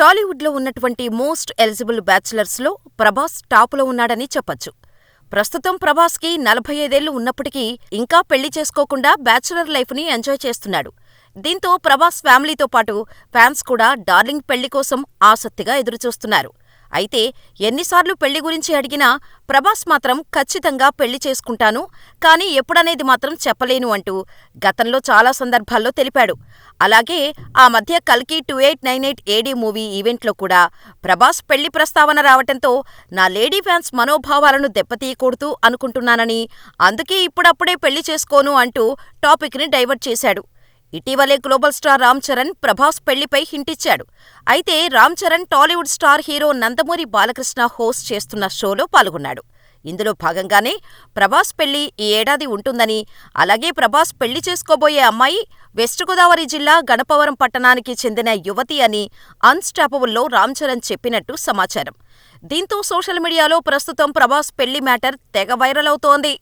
టాలీవుడ్లో ఉన్నటువంటి most eligible బ్యాచిలర్స్లో ప్రభాస్ టాపులో ఉన్నాడని చెప్పొచ్చు. ప్రస్తుతం ప్రభాస్కి నలభై ఐదేళ్ళు ఉన్నప్పటికీ ఇంకా పెళ్ళి చేసుకోకుండా బ్యాచిలర్ లైఫ్ని ఎంజాయ్ చేస్తున్నాడు. దీంతో ప్రభాస్ ఫ్యామిలీతో పాటు ఫ్యాన్స్ కూడా డార్లింగ్ పెళ్ళి కోసం ఆసక్తిగా ఎదురుచూస్తున్నారు. అయితే ఎన్నిసార్లు పెళ్ళి గురించి అడిగినా ప్రభాస్ మాత్రం ఖచ్చితంగా పెళ్ళి చేసుకుంటాను, కానీ ఎప్పుడనేది మాత్రం చెప్పలేను అంటూ గతంలో చాలా సందర్భాల్లో తెలిపాడు. అలాగే ఆ మధ్య కల్కి two eight nine eight AD movie ఈవెంట్లో కూడా ప్రభాస్ పెళ్ళి ప్రస్తావన రావటంతో నా లేడీ ఫ్యాన్స్ మనోభావాలను దెబ్బతీయకూడదు అనుకుంటున్నానని, అందుకే ఇప్పుడప్పుడే పెళ్ళి చేసుకోను అంటూ టాపిక్ని డైవర్ట్ చేశాడు. ఇటీవలే గ్లోబల్ స్టార్ రామ్ చరణ్ ప్రభాస్ పెళ్ళిపై హింటిచ్చాడు. అయితే Ram Charan Tollywood star hero Nandamuri Balakrishna host చేస్తున్న షోలో పాల్గొన్నాడు. ఇందులో భాగంగానే ప్రభాస్ పెళ్ళి ఈ ఏడాది ఉంటుందని, అలాగే ప్రభాస్ పెళ్ళి చేసుకోబోయే అమ్మాయి వెస్ట్ గోదావరి జిల్లా గణపవరం పట్టణానికి చెందిన యువతి అని అన్స్టాపబుల్లో రామ్ చరణ్ చెప్పినట్టు సమాచారం. దీంతో సోషల్ మీడియాలో ప్రస్తుతం ప్రభాస్ పెళ్ళి మ్యాటర్ తెగ వైరల్ అవుతోంది.